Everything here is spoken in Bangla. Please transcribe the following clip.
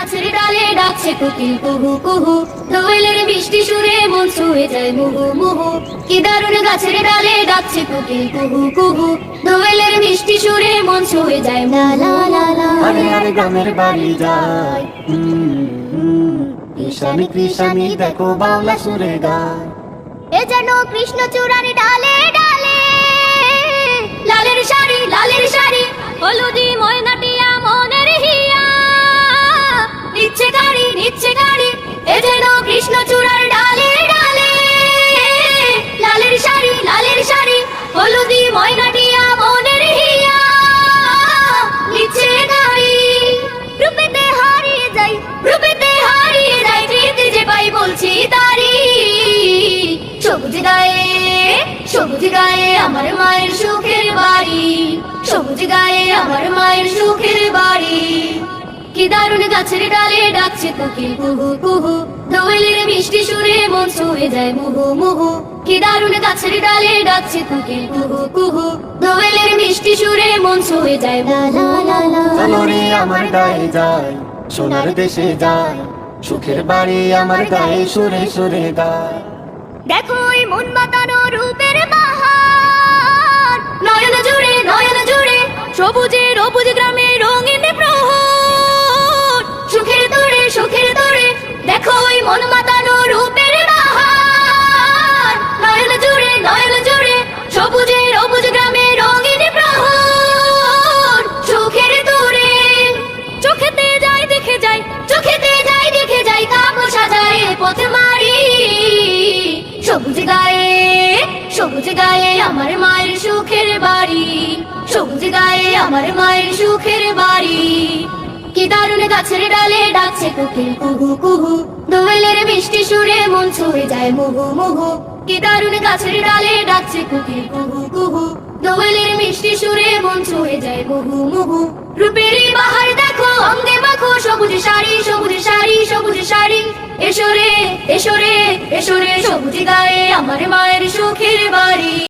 গাছের ডালে ডাকছে কোকিল কুহু কুহু। দোয়েলের মিষ্টি সুরে মন ছুঁয়ে যায় মুহু মুহু। কি দারুণ গাছের ডালে ডাকছে কোকিল কুহু কুহু। দোয়েলের মিষ্টি সুরে মন ছুঁয়ে যায় লা লা লা লা আরে আরে গ্রামের বাড়ি যায়। কৃষানি কৃষানি দেখো বাংলা সুরে গায়। এ যেন কৃষ্ণ সবুজ গায়ে আমার মায়ের সুখের বাড়ি সবুজ গায়ে আমার মায়ের সুখের বাড়ি। কি দারুণ গাছের ডালে ডাকছে কোকিল কুহু কুহু। দোয়েলের মিষ্টি সুরে মন ছুঁয়ে যায় মুহু মুহু। কি দারুণ গাছের ডালে ডাকছে কোকিল কুহু কুহু। দোয়েলের মিষ্টি সুরে মন ছুঁয়ে যায় লা লা লা লা চলো রে আমার গায়ে যায় সোনার দেশে যায়। সুখের বাড়ি আমার গায়ে সুরে সুরে গায় দেখো আমার মায়ের সুখের বাড়ি। কি দারুণ গাছের ডালে ডাকছে কোকিল কুহু কুহু। দোয়েলের মিষ্টি সুরে মন ছুঁয়ে যায় মুহু মুহু। কি দারুণ গাছের ডালে ডাকছে কোকিল কুহু কুহু। দোয়েলের মিষ্টি সুরে মন ছুঁয়ে যায় মুহু মুহু। রূপের বাহার দেখো, অঙ্গে মাখো, সবুজ শাড়ি সবুজ শাড়ি সবুজ শাড়ি। এসো রে এসো রে এসো রে, সবুজ গায়ে আমার মায়ের সুখের বাড়ি।